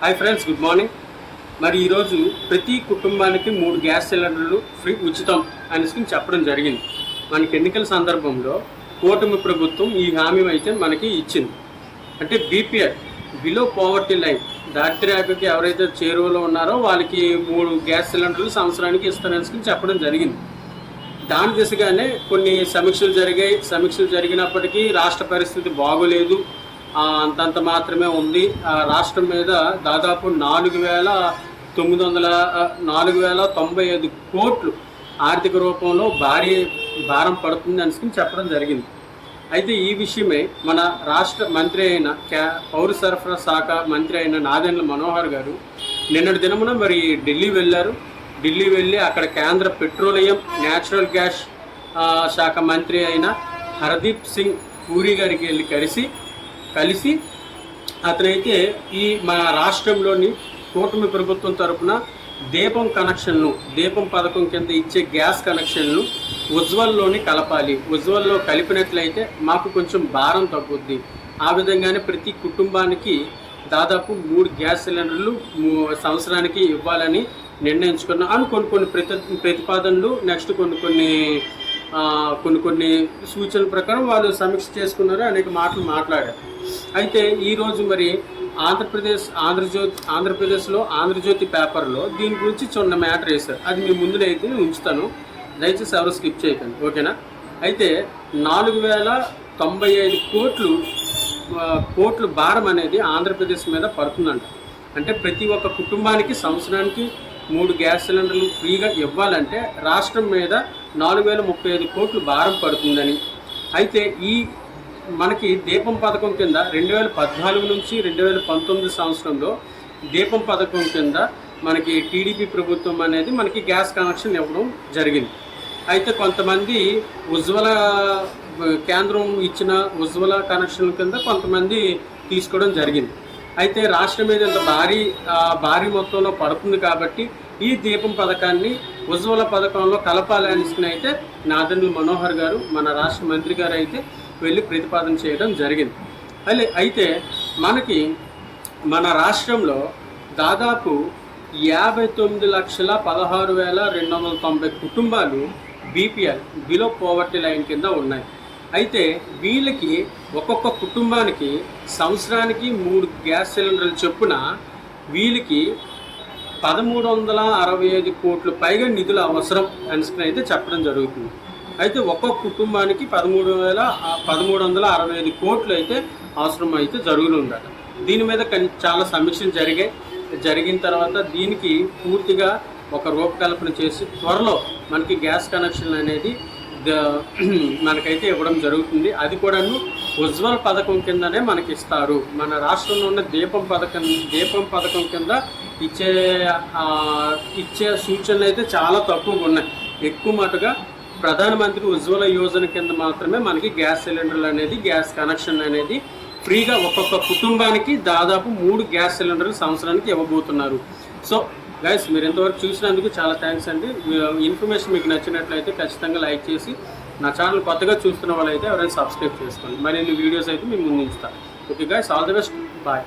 Hi friends good morning మరి ఈరోజు ప్రతి కుటుంబానికి మూడు గ్యాస్ సిలిండర్లు ఫ్రీ ఉచితం అనేసి చెప్పడం జరిగింది. మనకి ఎన్నికల సందర్భంలో కూటమి ప్రభుత్వం ఈ హామీ అయితే మనకి ఇచ్చింది. అంటే బీపీఎల్ బిలో పావర్టీ లైన్ దారిద్ర్యకి ఎవరైతే చేరువలో ఉన్నారో వాళ్ళకి మూడు గ్యాస్ సిలిండర్లు సంవత్సరానికి ఇస్తారని చెప్పడం జరిగింది. దాని దిశగానే కొన్ని సమీక్షలు జరిగాయి. సమీక్షలు జరిగినప్పటికీ రాష్ట్ర పరిస్థితి బాగోలేదు. అంతంత మాత్రమే ఉంది. ఆ, రాష్ట్రం మీద దాదాపు నాలుగు వేల తొమ్మిది వందల నాలుగు వేల తొంభై ఐదు కోట్లు ఆర్థిక రూపంలో భారీ భారం పడుతుంది అని చెప్పడం జరిగింది. అయితే ఈ విషయమై మన రాష్ట్ర మంత్రి అయిన క్యా పౌర సరఫరా శాఖ మంత్రి అయిన నాదెండ్ల మనోహర్ గారు నిన్నటి దినమున మరి ఢిల్లీ వెళ్ళారు. ఢిల్లీ వెళ్ళి అక్కడ కేంద్ర పెట్రోలియం న్యాచురల్ గ్యాస్ శాఖ మంత్రి అయిన హర్దీప్ సింగ్ పూరి గారికి వెళ్ళి కలిసి కలిసి అతనైతే ఈ మా రాష్ట్రంలోని కూటమి ప్రభుత్వం తరపున దీపం కనెక్షన్ను దీపం పథకం కింద ఇచ్చే గ్యాస్ కనెక్షన్లు ఉజ్వల్లోని కలపాలి. ఉజ్వల్లో కలిపినట్లయితే మాకు కొంచెం భారం తగ్గుద్ది. ఆ విధంగానే ప్రతి కుటుంబానికి దాదాపు మూడు గ్యాస్ సిలిండర్లు సంవత్సరానికి ఇవ్వాలని నిర్ణయించుకున్నాం. అని కొన్ని కొన్ని ప్రతి ప్రతిపాదనలు నెక్స్ట్ కొన్ని కొన్ని కొన్ని కొన్ని సూచనల ప్రకారం వాళ్ళు సమీక్ష చేసుకున్నారు అనేక మాటలు మాట్లాడారు. అయితే ఈరోజు మరి ఆంధ్రప్రదేశ్ ఆంధ్రజ్యోతి ఆంధ్రప్రదేశ్లో ఆంధ్రజ్యోతి పేపర్లో దీని గురించి చిన్న మ్యాటర్ వేశారు. అది మీ అయితే నేను ఉంచుతాను. దయచేసి ఎవరు స్కిప్ చేయకండి. ఓకేనా? అయితే నాలుగు వేల తొంభై ఐదు కోట్లు కోట్లు భారం అనేది ఆంధ్రప్రదేశ్ మీద పడుతుందంట. అంటే ప్రతి ఒక్క కుటుంబానికి సంవత్సరానికి మూడు గ్యాస్ సిలిండర్లు ఫ్రీగా ఇవ్వాలంటే రాష్ట్రం మీద నాలుగు వేల ముప్పై ఐదు కోట్లు భారం పడుతుందని. అయితే ఈ మనకి దీపం పథకం కింద రెండు వేల పద్నాలుగు నుంచి రెండు వేల పంతొమ్మిది సంవత్సరంలో దీపం పథకం కింద మనకి టీడీపీ ప్రభుత్వం అనేది మనకి గ్యాస్ కనెక్షన్ ఇవ్వడం జరిగింది. అయితే కొంతమంది ఉజ్వల కేంద్రం ఇచ్చిన ఉజ్వల కనెక్షన్ కింద కొంతమంది తీసుకోవడం జరిగింది. అయితే రాష్ట్రం మీద ఇంత భారీ భారీ మొత్తంలో పడుతుంది కాబట్టి ఈ దీపం పథకాన్ని ఉజ్వల పథకంలో కలపాలి అనేసి అయితే నాదెండ్ల మనోహర్ గారు మన రాష్ట్ర మంత్రి గారు అయితే వెళ్ళి ప్రతిపాదన చేయడం జరిగింది. అలే అయితే మనకి మన రాష్ట్రంలో దాదాపు యాభై తొమ్మిది లక్షల పదహారు వేల రెండు వందల తొంభై కుటుంబాలు బీపీఎల్ బిలో పోవర్టీ లైన్ కింద ఉన్నాయి. అయితే వీళ్ళకి ఒక్కొక్క కుటుంబానికి సంవత్సరానికి మూడు గ్యాస్ సిలిండర్లు చొప్పున వీళ్ళకి పదమూడు వందల అరవై ఐదు కోట్ల పైగా నిధులు అవసరం అని అయితే చెప్పడం జరుగుతుంది. అయితే ఒక్కొక్క కుటుంబానికి పదమూడు వేల పదమూడు వందల అరవై ఐదు కోట్లు అయితే అవసరం అయితే జరుగుతుందట దీని మీద చాలా సమీక్షలు జరిగాయి జరిగిన తర్వాత దీనికి పూర్తిగా ఒక రూపకల్పన చేసి త్వరలో మనకి గ్యాస్ కనెక్షన్ అనేది మనకైతే ఇవ్వడం జరుగుతుంది. అది కూడాను ఉజ్వల్ పథకం కిందనే మనకి ఇస్తారు మన రాష్ట్రంలో ఉన్న దీపం పథకం దీపం పథకం కింద ఇచ్చే ఇచ్చే సూచనలు అయితే చాలా తక్కువగా ఉన్నాయి. ఎక్కువ మటుగా ప్రధానమంత్రి ఉజ్వల యోజన కింద మాత్రమే మనకి గ్యాస్ సిలిండర్లు అనేది గ్యాస్ కనెక్షన్ అనేది ఫ్రీగా ఒక్కొక్క కుటుంబానికి దాదాపు మూడు గ్యాస్ సిలిండర్లు సంవత్సరానికి ఇవ్వబోతున్నారు. సో గైస్ మీరు ఇంతవరకు చూసినందుకు చాలా థ్యాంక్స్ అండి. ఇన్ఫర్మేషన్ మీకు నచ్చినట్లయితే ఖచ్చితంగా లైక్ చేసి నా ఛానల్ కొత్తగా చూస్తున్న వాళ్ళైతే ఎవరైనా సబ్స్క్రైబ్ చేసుకోండి. మరిన్ని వీడియోస్ అయితే మేము ముందు okay guys all the best bye